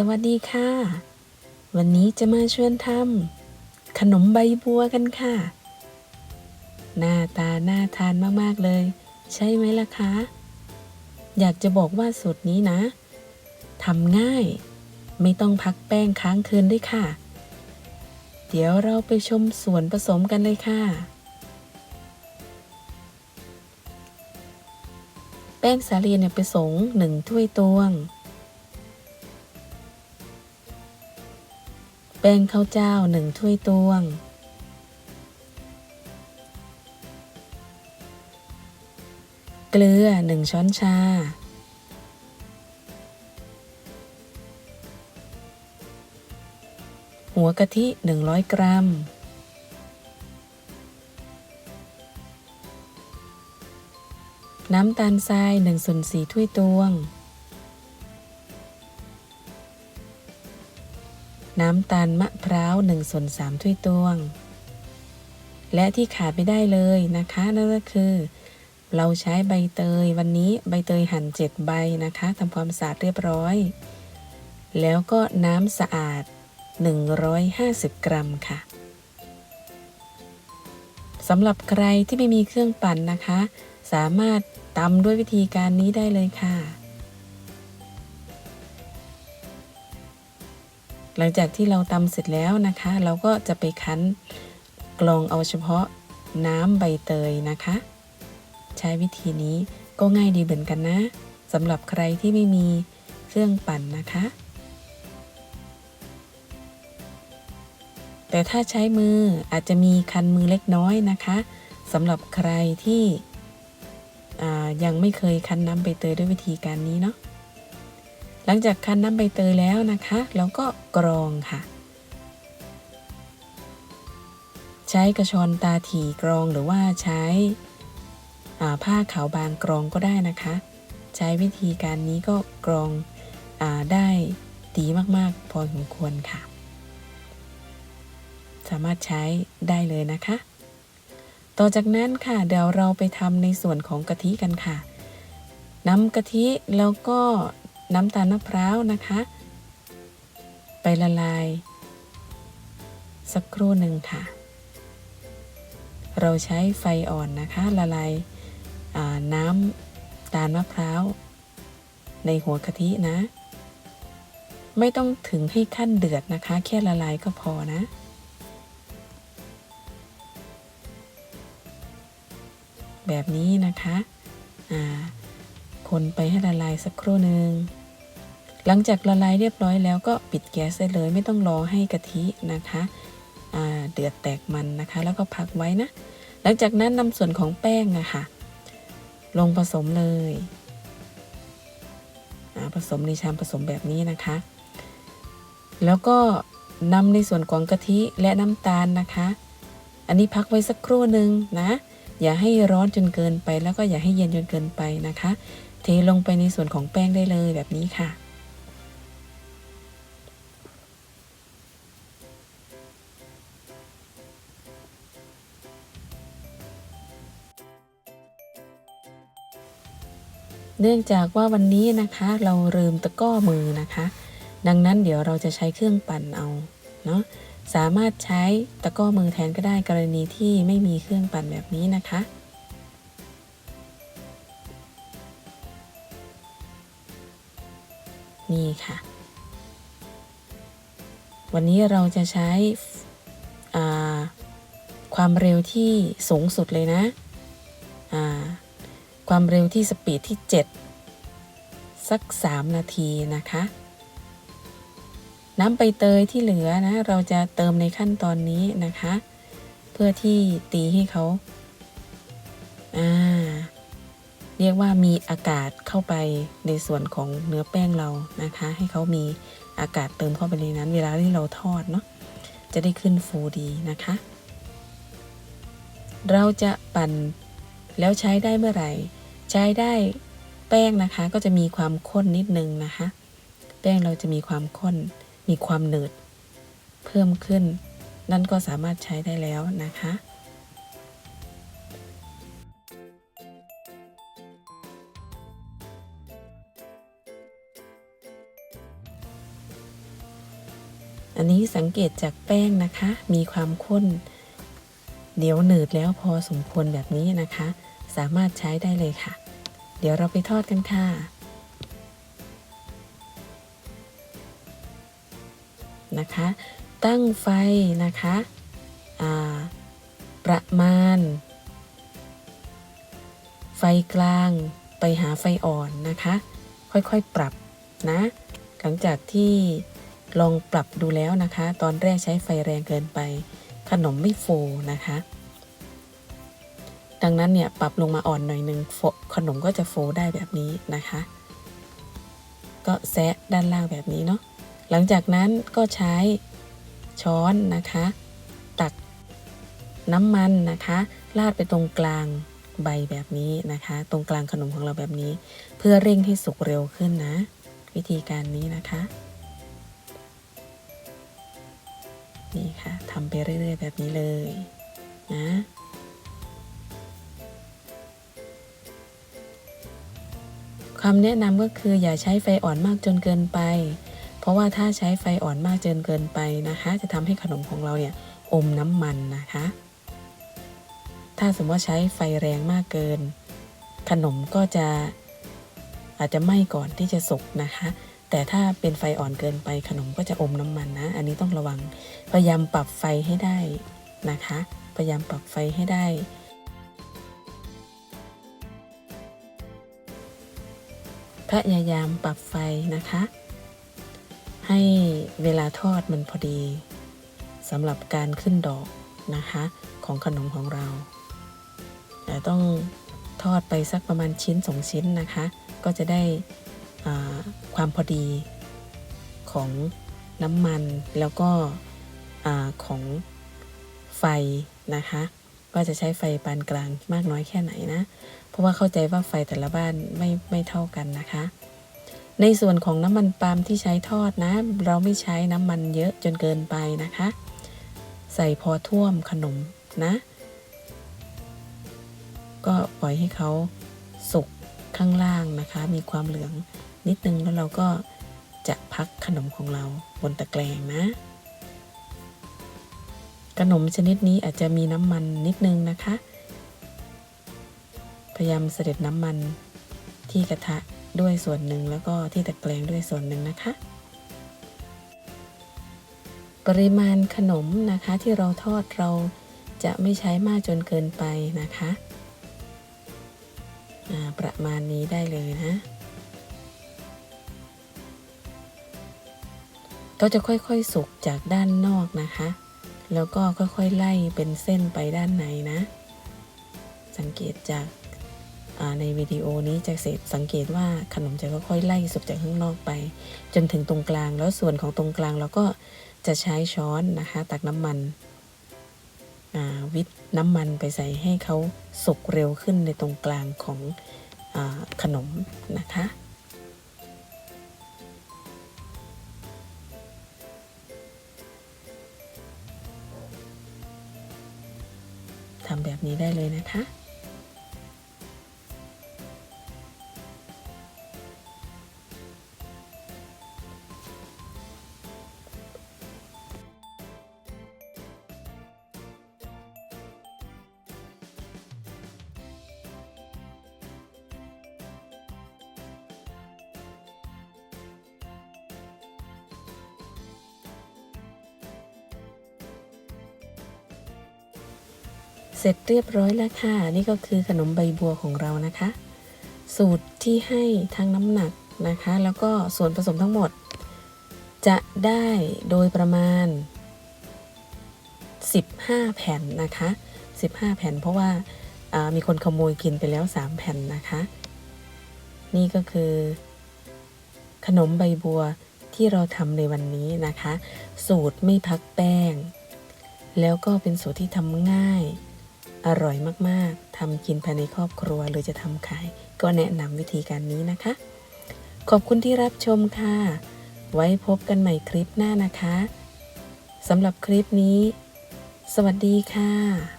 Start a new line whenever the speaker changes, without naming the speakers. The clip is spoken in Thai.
สวัสดีค่ะ วันนี้จะมาชวนทำขนมใบบัวกันค่ะ หน้าตาน่าทานมาก ๆ เลย ใช่ไหมล่ะคะ อยากจะบอกว่าสูตรนี้นะทำง่าย ไม่ต้องพักแป้งค้างคืนด้วยค่ะ เดี๋ยวเราไปชมส่วนผสมกันเลยค่ะ แป้งสาลีเนี่ยไปสงหนึ่งถ้วยตวง ป้งข้าวเจ้าหนึ่งถ้วยตวง เกลือหนึ่งช้อนชา หัวกะทิ100กรัม น้ำตาลทราย1ส่วน4ถ้วยตวง น้ำตาลมะพร้าว1ส่วน3ถ้วยตวง และที่ขาดไม่ได้เลยนะคะ นั่นก็คือ เราใช้ใบเตยวันนี้ใบเตยหั่น7ใบนะคะทำความสะอาดเรียบร้อย แล้วก็น้ำสะอาด 150 กรัมค่ะสำหรับใครที่ไม่มีเครื่องปั่นนะคะ สามารถตำด้วยวิธีการนี้ได้เลยค่ะ หลังจากที่เราตำเสร็จแล้วนะคะ เราก็จะไปคั้นกรองเอาเฉพาะน้ำใบเตยนะคะ ใช้วิธีนี้ก็ง่ายดีเหมือนกันนะสำหรับใครที่ไม่มีเครื่องปั่นนะคะ แต่ถ้าใช้มืออาจจะมีคันมือเล็กน้อยนะคะสำหรับใครที่ยังไม่เคยคั้นน้ำใบเตยด้วยวิธีการนี้เนาะ หลังจากคั้นน้ำใบเตยแล้วนะคะ แล้วก็กรองค่ะ ใช้กระชอนตาถี่กรองหรือว่าใช้ผ้าขาวบางกรองก็ได้นะคะ ใช้วิธีการนี้ก็กรองอได้ดีมากๆ พอสมควรค่ะ สามารถใช้ได้เลยนะคะ ต่อจากนั้นค่ะเดี๋ยวเราไปทำในส่วนของกะทิกันค่ะน้ำกะทิแล้วก็ น้ำตาลมะพร้าวนะคะ ไปละลาย สักครู่หนึ่งค่ะ เราใช้ไฟอ่อนนะคะ ละลายน้ำตาลมะพร้าว ในหัวกะทินะ ไม่ต้องถึงให้ขั้นเดือดนะคะ แค่ละลายก็พอนะแบบนี้นะคะ คนไปให้ละลายสักครู่หนึ่งหลังจากละลายเรียบร้อยแล้วก็ปิดแก๊สได้เลยไม่ต้องรอให้กะทินะคะเดือดแตกมันนะคะ แล้วก็พักไว้นะ หลังจากนั้นนำส่วนของแป้งอะคะ่ะ ลงผสมเลยผสมในชามผสมแบบนี้นะคะ แล้วก็นำในส่วนของกะทิและน้ำตาลนะคะ อันนี้พักไว้สักครู่หนึ่งนะ อย่าให้ร้อนจนเกินไปแล้วก็อย่าให้เย็นจนเกินไปนะคะ เทลงไปในส่วนของแป้งได้เลยแบบนี้ค่ะ เนื่องจากว่าวันนี้นะคะเราลืมตะก้อมือนะคะ ดังนั้นเดี๋ยวเราจะใช้เครื่องปั่นเอาเนาะสามารถใช้ตะก้อมือแทนก็ได้กรณีที่ไม่มีเครื่องปั่นแบบนี้นะคะ นี่ค่ะ วันนี้เราจะใช้ความเร็วที่สูงสุดเลยนะ ความเร็วที่สปีดที่ 7 สัก 3 นาทีนะคะ น้ำใบเตยที่เหลือนะ เราจะเติมในขั้นตอนนี้นะคะ เพื่อที่ตีให้เขาอ่า เรียกว่ามีอากาศเข้าไปในส่วนของเนื้อแป้งเรานะคะ ให้เขามีอากาศเติมเข้าไปในนั้น เวลาที่เราทอดเนาะจะได้ขึ้นฟูดีนะคะ เราจะปั่นแล้วใช้ได้เมื่อไหร่ ใช้ได้แป้งนะคะก็จะมีความข้นนิดนึงนะคะ แป้งเราจะมีความข้น มีความหนืด เพิ่มขึ้น นั่นก็สามารถใช้ได้แล้วนะคะ อันนี้สังเกตจากแป้งนะคะ มีความข้นเหนียวหนืดแล้วพอสมควรแบบนี้นะคะ สามารถใช้ได้เลยค่ะ เดี๋ยวเราไปทอดกันค่ะนะคะ ตั้งไฟนะคะประมาณ ไฟกลางไปหาไฟอ่อนนะคะ ค่อยๆปรับนะ หลังจากที่ ลองปรับดูแล้วนะคะ ตอนแรกใช้ไฟแรงเกินไป ขนมไม่ฟูนะคะ ดังนั้นเนี่ยปรับลงมาอ่อนหน่อยหนึ่งขนมก็จะโฟได้แบบนี้นะคะ ก็แซะด้านล่างแบบนี้เนาะหลังจากนั้นก็ใช้ช้อนนะคะ ตักน้ำมันนะคะราดไปตรงกลางใบแบบนี้นะคะ ตรงกลางขนมของเราแบบนี้ เพื่อเร่งให้สุกเร็วขึ้นนะ วิธีการนี้นะคะ นี่ค่ะทำไปเรื่อยๆแบบนี้เลยนะคำแนะนำก็คืออย่าใช้ไฟอ่อนมากจนเกินไป เพราะว่าถ้าใช้ไฟอ่อนมากจนเกินไปนะคะ จะทำให้ขนมของเราเนี่ยอมน้ำมันนะคะ ถ้าสมมติว่าใช้ไฟแรงมากเกิน ขนมก็จะอาจจะไหม้ก่อนที่จะสุกนะคะ แต่ถ้าเป็นไฟอ่อนเกินไปขนมก็จะอมน้ำมันนะ อันนี้ต้องระวัง พยายามปรับไฟให้ได้นะคะ พยายามปรับไฟให้ได้ พยายามปรับไฟนะคะ ให้เวลาทอดมันพอดีสำหรับการขึ้นดอกนะคะ ของขนมของเรา แต่ต้องทอดไปสักประมาณชิ้นสองชิ้นนะคะ ก็จะได้ ความพอดีของน้ำมันแล้วก็อของไฟนะคะ ว่าจะใช้ไฟปานกลางมากน้อยแค่ไหนนะ เพราะว่าเข้าใจว่าไฟแต่ละบ้านไม่ไม่เท่ากันนะคะ ในส่วนของน้ำมันปาล์มที่ใช้ทอดนะ เราไม่ใช้น้ำมันเยอะจนเกินไปนะคะ ใส่พอท่วมขนมนะ ก็ปล่อยให้เขาสุกข้างล่างนะคะ มีความเหลือง นิดนึงแล้วเราก็จะพักขนมของเราบนตะแกรงนะ ขนมชนิดนี้อาจจะมีน้ำมันนิดนึงนะคะ พยายามเสด็จน้ำมันที่กระทะด้วยส่วนหนึ่งแล้วก็ที่ตะแกรงด้วยส่วนหนึ่งนะคะ ปริมาณขนมนะคะที่เราทอดเราจะไม่ใช้มากจนเกินไปนะคะ ประมาณนี้ได้เลยนะ ก็จะค่อยๆสุกจากด้านนอกนะคะ แล้วก็ค่อยๆไล่เป็นเส้นไปด้านในนะ สังเกตจากในวิดีโอนี้จะเสร็จสังเกตว่าขนมจะค่อยๆไล่สุกจากข้างนอกไป จนถึงตรงกลางแล้วส่วนของตรงกลางเราก็จะใช้ช้อนนะคะ ตักน้ำมันวิทน้ำมันไปใส่ให้เขาสุกเร็วขึ้นในตรงกลางของอขนมนะคะ นี้ได้เลยนะคะ เสร็จเรียบร้อยแล้วค่ะ นี่ก็คือขนมใบบัวของเรานะคะ สูตรที่ให้ทั้งน้ำหนักนะคะ แล้วก็ส่วนผสมทั้งหมด จะได้โดยประมาณ 15 แผ่นนะคะ 15 แผ่นเพราะว่าามีคนขโมยกินไปแล้ว 3 แผ่นนะคะ นี่ก็คือ ขนมใบบัวที่เราทำในวันนี้นะคะ สูตรไม่พักแป้ง แล้วก็เป็นสูตรที่ทำง่าย อร่อยมากๆทำกินภายในครอบครัวหรือจะทำขาย ก็แนะนำวิธีการนี้นะคะ ขอบคุณที่รับชมค่ะ ไว้พบกันใหม่คลิปหน้านะคะสำหรับคลิปนี้ สวัสดีค่ะ